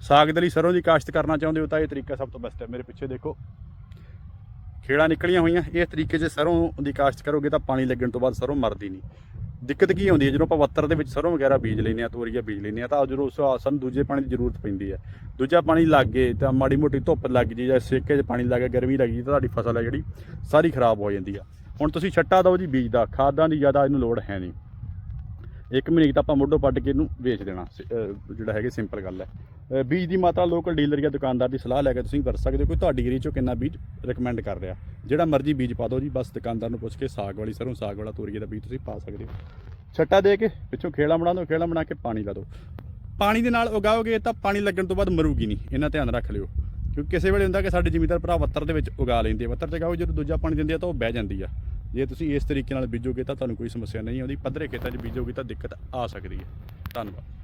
ਸਾਗ ਦੇ ਲਈ ਸਰੋਂ ਦੀ ਕਾਸ਼ਤ ਕਰਨਾ ਚਾਹੁੰਦੇ ਹੋ ਤਾਂ ਇਹ ਤਰੀਕਾ ਸਭ ਤੋਂ ਬੈਸਟ ਹੈ। ਮੇਰੇ ਪਿੱਛੇ ਦੇਖੋ, ਖੇੜਾਂ ਨਿਕਲੀਆਂ ਹੋਈਆਂ। ਇਸ ਤਰੀਕੇ 'ਚ ਸਰੋਂ ਦੀ ਕਾਸ਼ਤ ਕਰੋਗੇ ਤਾਂ ਪਾਣੀ ਲੱਗਣ ਤੋਂ ਬਾਅਦ ਸਰੋਂ ਮਰਦੀ ਨਹੀਂ। ਦਿੱਕਤ ਕੀ ਆਉਂਦੀ ਹੈ? ਜਦੋਂ ਆਪਾਂ ਵੱਤਰ ਦੇ ਵਿੱਚ ਸਰੋਂ ਵਗੈਰਾ ਬੀਜ ਲੈਂਦੇ ਆ ਤੋਰੀਆ ਬੀਜ ਲੈਂਦੇ ਆ ਤਾਂ ਜਦੋਂ ਉਸ- ਸਾਨੂੰ ਦੂਜੇ ਪਾਣੀ ਦੀ ਜ਼ਰੂਰਤ ਪੈਂਦੀ ਹੈ। ਦੂਜਾ ਪਾਣੀ ਲੱਗ ਗਏ ਤਾਂ ਮਾੜੀ ਮੋਟੀ ਧੁੱਪ ਲੱਗ ਜੀ ਜਾਂ ਸੇਕੇ 'ਚ ਪਾਣੀ ਲੱਗ ਗਿਆ, ਗਰਮੀ ਲੱਗ ਜੀ ਤਾਂ ਤੁਹਾਡੀ ਫਸਲ ਹੈ ਜਿਹੜੀ, ਸਾਰੀ ਖਰਾਬ ਹੋ ਜਾਂਦੀ ਆ ਹੁਣ ਤੁਸੀਂ ਛੱਟਾ ਦਿਓ ਜੀ ਬੀਜ ਦਾ ਖਾਦਾਂ ਦੀ ਜ਼ਿਆਦਾ ਇਹਨੂੰ ਲੋੜ ਹੈ ਨਹੀਂ। ਇੱਕ ਮਹੀਨੇ ਤਾਂ ਆਪਾਂ ਮੋਢੋ ਪੱਟ ਕੇ ਇਹਨੂੰ ਵੇਚ ਦੇਣਾ। ਸ- ਜਿਹੜਾ ਹੈਗੇ ਸਿੰਪਲ ਗੱਲ ਹੈ। ਬੀਜ ਦੀ ਮਾਤਰਾ ਲੋਕਲ ਡੀਲਰ ਜਾਂ ਦੁਕਾਨਦਾਰ ਦੀ ਸਲਾਹ ਲੈ ਕੇ ਤੁਸੀਂ ਵਰਤ ਸਕਦੇ ਹੋ। ਕੋਈ ਤੁਹਾਡੀ ਏਰੀਆ 'ਚੋਂ ਕਿੰਨਾ ਬੀਜ ਰეკਮੈਂਡ ਕਰ ਰਿਹਾ। ਜਿਹੜਾ ਮਰਜ਼ੀ ਬੀਜ ਪਾ ਦਿਓ ਜੀ, ਬਸ ਦੁਕਾਨਦਾਰ ਨੂੰ ਪੁੱਛ ਕੇ ਸਾਗ ਵਾਲੀ, ਸਰੋਂ ਸਾਗ ਵਾਲਾ, ਤੋਰੀਏ ਦਾ ਬੀਜ ਤੁਸੀਂ ਪਾ ਸਕਦੇ ਹੋ। ਛੱਟਾ ਦੇ ਕੇ ਪਿੱਛੋਂ ਖੇਲਾ ਬਣਾ ਦਿਓ ਖੇਲਾ ਬਣਾ ਕੇ ਪਾਣੀ ਲਾ ਦਿਓ। ਪਾਣੀ ਦੇ ਨਾਲ ਉਗਾਓਗੇ ਤਾਂ ਪਾਣੀ ਲੱਗਣ ਤੋਂ ਬਾਅਦ ਮਰੂਗੀ ਨਹੀਂ। ਇਹਨਾਂ ਧਿਆਨ ਰੱਖ ਲਿਓ। ਕਿਉਂਕਿ ਕਿਸੇ ਵੇਲੇ ਹੁੰਦਾ ਕਿ ਸਾਡੇ ਜ਼ਿਮੀਦਾਰ ਭਰਾ ਵੱਤਰ ਦੇ ਵਿੱਚ ਉਗਾ ਲੈਂਦੇ ਆ। ਵੱਤਰ ਤੇ ਗਾਓ ਜਦੋਂ ਦੂਜਾ ਪਾਣੀ ਦਿੰਦੇ ਆ ਤਾਂ ਉਹ ਬਹਿ ਜਾਂਦੀ ਆ। ਜੇ ਤੁਸੀਂ ਇਸ ਤਰੀਕੇ ਨਾਲ ਬੀਜੋਗੇ ਤਾਂ ਤੁਹਾਨੂੰ ਕੋਈ ਸਮੱਸਿਆ ਨਹੀਂ ਆਉਂਦੀ। ਪੱਧਰੇ ਖੇਤਾਂ 'ਚ ਬੀਜੋਗੇ ਤਾਂ ਦਿੱਕਤ ਆ ਸਕਦੀ ਹੈ। ਧੰਨਵਾਦ।